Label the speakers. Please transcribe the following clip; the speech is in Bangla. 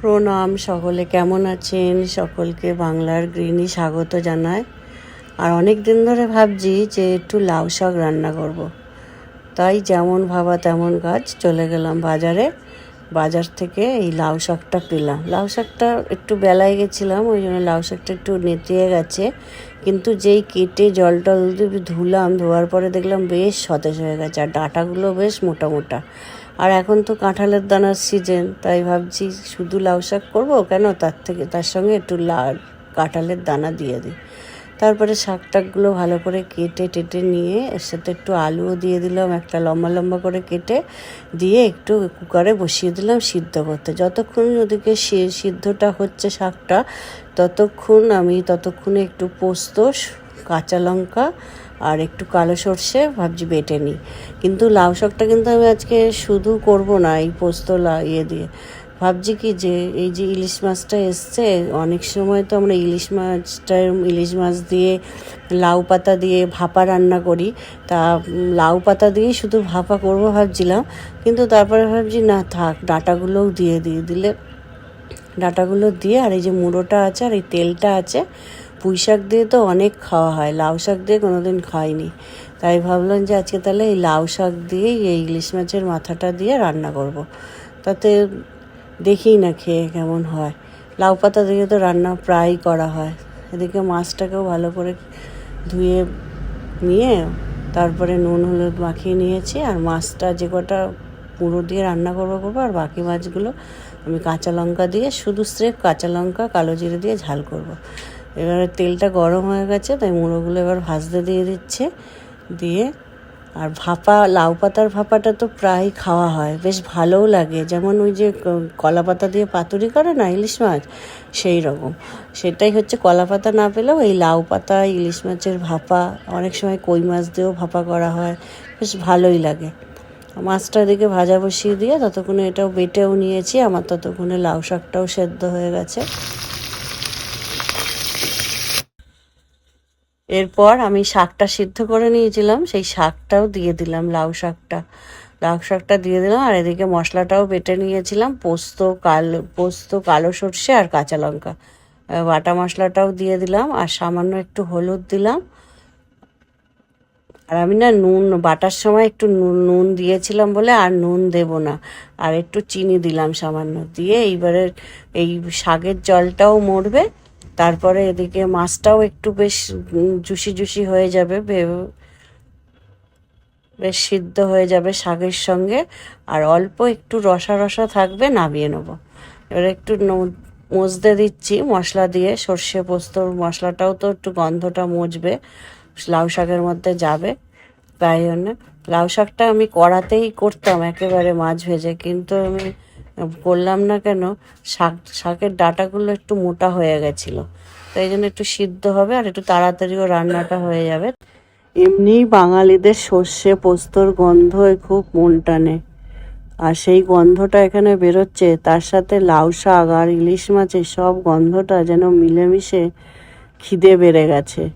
Speaker 1: প্রণাম, সকলে কেমন আছেন? সকলকে বাংলার গৃহিণী স্বাগত জানায় আর অনেক দিন ধরে ভাবছি যে একটু লাউ শাক রান্না করব। তাই যেমন ভাবা তেমন কাজ চলে গেলাম বাজারে। বাজার থেকে এই লাউ শাকটা পেলাম। লাউ শাকটা একটু বেলায় গেছিলাম, ওই জন্য লাউ শাকটা একটু নেতিয়ে গেছে। কিন্তু যেই কেটে জল টল ধুলাম, ধোয়ার পরে দেখলাম বেশ সতেজ হয়ে গেছে, আর ডাঁটাগুলো বেশ মোটা মোটা। আর এখন তো কাঁঠালের দানার সিজন তাই ভাবছি শুধু লাউ শাক করব কেন? তার থেকে, তার সঙ্গে একটু লা, কাঁঠালের দানা দিয়ে দিই। তারপরে শাক টাকগুলো ভালো করে কেটে টেটে নিয়ে এর সাথে একটু আলুও দিয়ে দিলাম, একটা লম্বা লম্বা করে কেটে দিয়ে একটু কুকারে বসিয়ে দিলাম সিদ্ধ করতে। যতক্ষণ ওদিকে সিদ্ধটা হচ্ছে শাকটা, ততক্ষণ আমি ততক্ষণে একটু পোস্ত, কাঁচা লঙ্কা আর একটু কালো সর্ষে ভাবছি বেটে নিই। কিন্তু লাউ শাকটা কিন্তু আমি আজকে শুধু করব না এই পোস্ত লা ইয়ে দিয়ে। ভাবছি কি যে এই যে ইলিশ মাছটা এসছে, অনেক সময় তো আমরা ইলিশ মাছটা ইলিশ মাছ দিয়ে লাউ পাতা দিয়ে ভাপা রান্না করি। তা লাউ পাতা দিয়েই শুধু ভাপা করব ভাবছিলাম, কিন্তু তারপরে ভাবছি না থাক, ডাঁটাগুলোও দিয়ে দিয়ে দিলে। ডাঁটাগুলো দিয়ে আর এই যে মুড়োটা আছে আর এই তেলটা আছে, পুঁই শাক দিয়ে তো অনেক খাওয়া হয়, লাউ শাক দিয়ে কোনোদিন খাইনি। তাই ভাবলাম যে আজকে তাহলে এই লাউ শাক দিয়েই এই ইলিশ মাছের মাথাটা দিয়ে রান্না করব। তাতে দেখি না খেয়ে কেমন হয়। লাউ পাতা দিয়ে তো রান্না প্রায়ই করা হয়। এদিকে মাছটাকেও ভালো করে ধুয়ে নিয়ে তারপরে নুন, হলুদ মাখিয়ে নিয়েছি আর মাছটা যে কটা পুরো দিয়ে রান্না করব করব আর বাকি মাছগুলো আমি কাঁচা লঙ্কা দিয়ে শুধু স্রেফ কাঁচা লঙ্কা, কালো জিরে দিয়ে ঝাল করব। এবারে তেলটা গরম হয়ে গেছে, তাই মুড়োগুলো এবার ভাজতে দিয়ে দিচ্ছে। দিয়ে আর ভাপা, লাউ পাতার ভাপাটা তো প্রায় খাওয়া হয়। বেশ ভালোও লাগে। যেমন ওই যে কলা পাতা দিয়ে পাতুরি করে না, ইলিশ মাছ? সেই রকম। সেটাই হচ্ছে কলা পাতা না পেলেও এই লাউ পাতা, ইলিশ মাছের ভাপা, অনেক সময় কই মাছ দিয়েও ভাপা করা হয়। বেশ ভালোই লাগে। মাছটা এদিকে ভাজা বসিয়ে দিয়ে ততক্ষণে এটাও বেটেও নিয়েছি। আমার ততক্ষণে লাউ শাকটাও সেদ্ধ হয়ে গেছে। এরপর আমি শাকটা সিদ্ধ করে নিয়েছিলাম, সেই শাকটাও দিয়ে দিলাম, লাউ শাকটা। লাউ শাকটা দিয়ে দিলাম, আর এদিকে মশলাটাও বেটে নিয়েছিলাম, পোস্ত, কালো পোস্ত, কালো সর্ষে আর কাঁচা লঙ্কা। বাটা মশলাটাও দিয়ে দিলাম, আর সামান্য একটু হলুদ দিলাম। আর আমি না নুন, বাটার সময় একটু নুন নুন দিয়েছিলাম বলে আর নুন দেব না। আর একটু চিনি দিলাম সামান্য, দিয়ে এইবারে এই শাকের জলটাও মরবে তারপরে এদিকে মাছটাও একটু বেশ জুসি জুসি হয়ে যাবে বেশ সিদ্ধ হয়ে যাবে শাকের সঙ্গে। আর অল্প একটু রসা রসা থাকবে, নামিয়ে নেব। এবার একটু মজতে দিচ্ছি মশলা দিয়ে। সর্ষে পোস্তর মশলাটাও তো একটু গন্ধটা মজবে, লাউ শাকের মধ্যে যাবে, তাই জন্য। লাউ শাকটা আমি কড়াতেই করতাম, একেবারে মাছ ভেজে। কিন্তু আমি করলাম না কেন, শাক, শাকের ডাঁটাগুলো একটু মোটা হয়ে গেছিল। তাই জন্য একটু সিদ্ধ হবে আর একটু তাড়াতাড়িও রান্নাটা হয়ে যাবে। এমনিই বাঙালিদের সর্ষে পোস্তর গন্ধ খুব মন টানে। আর সেই গন্ধটা এখানে বেরোচ্ছে, তার সাথে লাউ শাক আর ইলিশ মাছের সব গন্ধটা যেন মিলেমিশে খিদে বেড়ে গেছে।